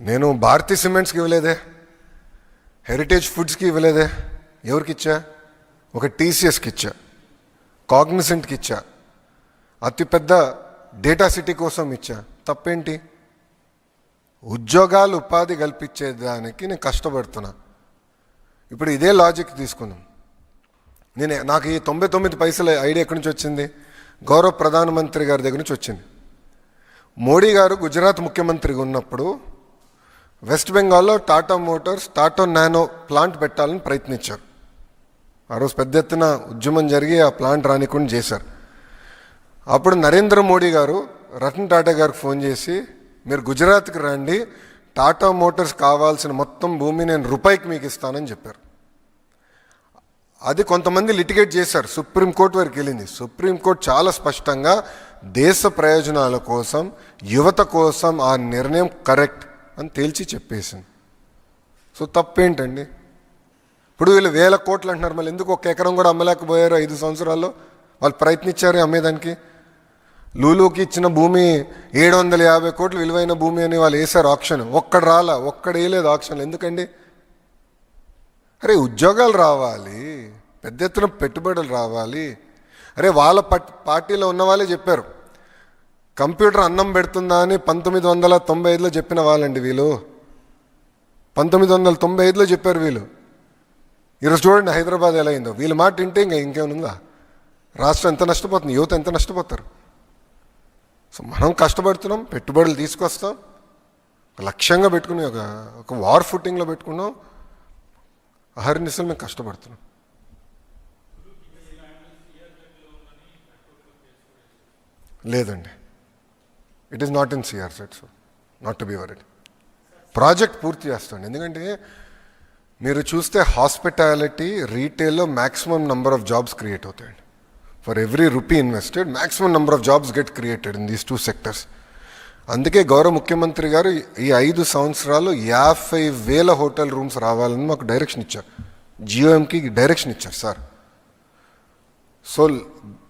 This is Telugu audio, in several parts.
నేను భారతీ సిమెంట్స్కి ఇవ్వలేదే. హెరిటేజ్ ఫుడ్స్కి ఇవ్వలేదే. ఎవరికి ఇచ్చా ఒక టీసీఎస్కి ఇచ్చా. కాగ్నిసెంట్కి ఇచ్చా. అతిపెద్ద డేటా సిటీ కోసం ఇచ్చా. తప్పేంటి? ఉద్యోగాలు ఉపాధి కల్పించేదానికి నేను కష్టపడుతున్నా. ఇప్పుడు ఇదే లాజిక్ తీసుకుందాం. నేను నాకు ఈ తొంభై తొమ్మిది పైసల ఐడియా ఎక్కడి నుంచి వచ్చింది? గౌరవ ప్రధానమంత్రి గారి దగ్గర నుంచి వచ్చింది. మోడీ గారు గుజరాత్ ముఖ్యమంత్రిగా ఉన్నప్పుడు వెస్ట్ బెంగాల్లో Tata Motors Tata Nano plant పెట్టాలని ప్రయత్నించారు. ఆ రోజు పెద్ద ఎత్తున ఉద్యమం జరిగి ఆ ప్లాంట్ రానికుండా చేశారు. అప్పుడు నరేంద్ర మోడీ గారు రతన్ టాటా గారికి ఫోన్ చేసి మీరు గుజరాత్కి రండి టాటా మోటార్స్ కావాల్సిన మొత్తం భూమి నేను రూపాయికి మీకు ఇస్తానని చెప్పారు. అది కొంతమంది లిటిగేట్ చేశారు. సుప్రీంకోర్టు వరకు వెళ్ళింది. సుప్రీంకోర్టు చాలా స్పష్టంగా దేశ ప్రయోజనాల కోసం యువత కోసం ఆ నిర్ణయం కరెక్ట్ అని తేల్చి చెప్పేసింది సో తప్పేంటండి? ఇప్పుడు వీళ్ళు వేల కోట్లు అంటున్నారు. మళ్ళీ ఎందుకు ఒక ఎకరం కూడా అమ్మలేకపోయారు ఐదు సంవత్సరాల్లో? వాళ్ళు ప్రయత్నించారు అమ్మేదానికి. లూలుకి ఇచ్చిన భూమి ఏడు వందల యాభై కోట్లు విలువైన భూమి అని వాళ్ళు వేశారు ఆప్షన్ ఒక్కడు రాలా? ఒక్కడు వేయలేదు ఆప్షన్ ఎందుకండి? అరే ఉద్యోగాలు రావాలి. పెద్ద ఎత్తున పెట్టుబడులు రావాలి. అరే వాళ్ళ పార్టీలో ఉన్న వాళ్ళే చెప్పారు. కంప్యూటర్ అన్నం పెడుతుందా అని పంతొమ్మిది వందల తొంభై ఐదులో చెప్పిన వాళ్ళండి వీళ్ళు. పంతొమ్మిది వందల తొంభై ఐదులో చెప్పారు వీళ్ళు. ఈరోజు చూడండి హైదరాబాద్ ఎలా అయిందో. వీళ్ళ మాట వింటే ఇంకా ఇంకేముందా? రాష్ట్రం ఎంత నష్టపోతుంది? యువత ఎంత నష్టపోతారు? సో మనం కష్టపడుతున్నాం పెట్టుబడులు తీసుకొస్తాం. లక్ష్యంగా పెట్టుకుని ఒక ఒక వార్ ఫుట్టింగ్లో పెట్టుకున్నాం. అహర్నిశలు మేము కష్టపడుతున్నాం. లేదండి. It is not in CR set so not to be worried project పూర్తి చేస్తాండి ఎందుకంటే మీరు చూస్తే hospitality రీటైల్లో maximum number of jobs create అవుతాయండి. For every rupee invested maximum number of jobs get created in these two sectors అందుకే గౌరవ ముఖ్యమంత్రి గారు ఈ ఐదు సంవత్సరాలు యాభై వేల హోటల్ రూమ్స్ రావాలని మాకు డైరెక్షన్ ఇచ్చారు. జియోఎంకి డైరెక్షన్ ఇచ్చారు సార్ సో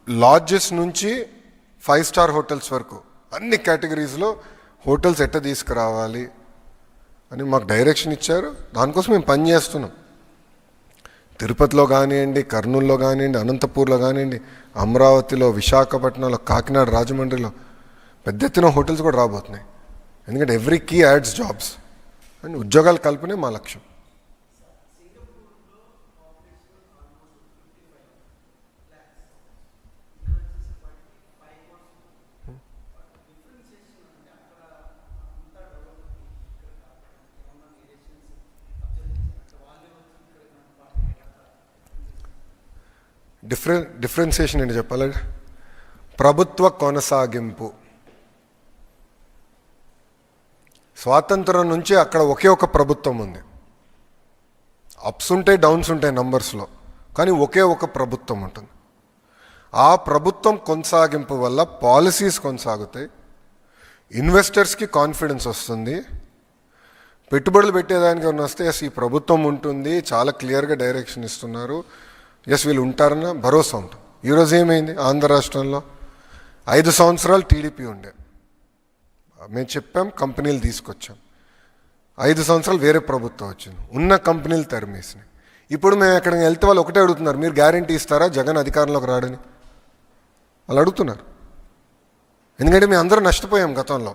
లాడ్జెస్ నుంచి ఫైవ్ స్టార్ హోటల్స్ వరకు అన్ని కేటగిరీస్లో హోటల్స్ ఎట్ట తీసుకురావాలి అని మాకు డైరెక్షన్ ఇచ్చారు. దానికోసం మేము పని చేస్తున్నాం. తిరుపతిలో కానివ్వండి కర్నూలులో కానివ్వండి అనంతపూర్లో కానివ్వండి అమరావతిలో విశాఖపట్నంలో కాకినాడ రాజమండ్రిలో పెద్ద ఎత్తున హోటల్స్ కూడా రాబోతున్నాయి. ఎందుకంటే every key adds jobs. And ఉద్యోగాలు కల్పనే మా లక్ష్యం. డిఫరెన్ డిఫరెన్సియేషన్ ఏంటి చెప్పాలి ప్రభుత్వ కొనసాగింపు స్వాతంత్రం నుంచి అక్కడ ఒకే ఒక ప్రభుత్వం ఉంది అప్స్ ఉంటాయి డౌన్స్ ఉంటాయి నంబర్స్లో కానీ ఒకే ఒక ప్రభుత్వం ఉంటుంది ఆ ప్రభుత్వం కొనసాగింపు వల్ల పాలసీస్ కొనసాగుతాయి. ఇన్వెస్టర్స్కి కాన్ఫిడెన్స్ వస్తుంది. పెట్టుబడులు పెట్టేదానికి వస్తే ఈ ప్రభుత్వం ఉంటుంది. చాలా క్లియర్గా డైరెక్షన్ ఇస్తున్నారు. ఎస్ వీళ్ళు ఉంటారన్న భరోసా ఉంటుంది ఈరోజు ఏమైంది? ఆంధ్ర రాష్ట్రంలో ఐదు సంవత్సరాలు టీడీపీ ఉండే. మేము చెప్పాం కంపెనీలు తీసుకొచ్చాం. ఐదు సంవత్సరాలు వేరే ప్రభుత్వం వచ్చింది. ఉన్న కంపెనీలు తరిమేసినాయి. ఇప్పుడు మేము ఎక్కడికి వెళ్తే వాళ్ళు ఒకటే అడుగుతున్నారు మీరు గ్యారంటీ ఇస్తారా? జగన్ అధికారంలోకి రాడని? వాళ్ళు అడుగుతున్నారు. ఎందుకంటే మేము అందరూ నష్టపోయాం గతంలో.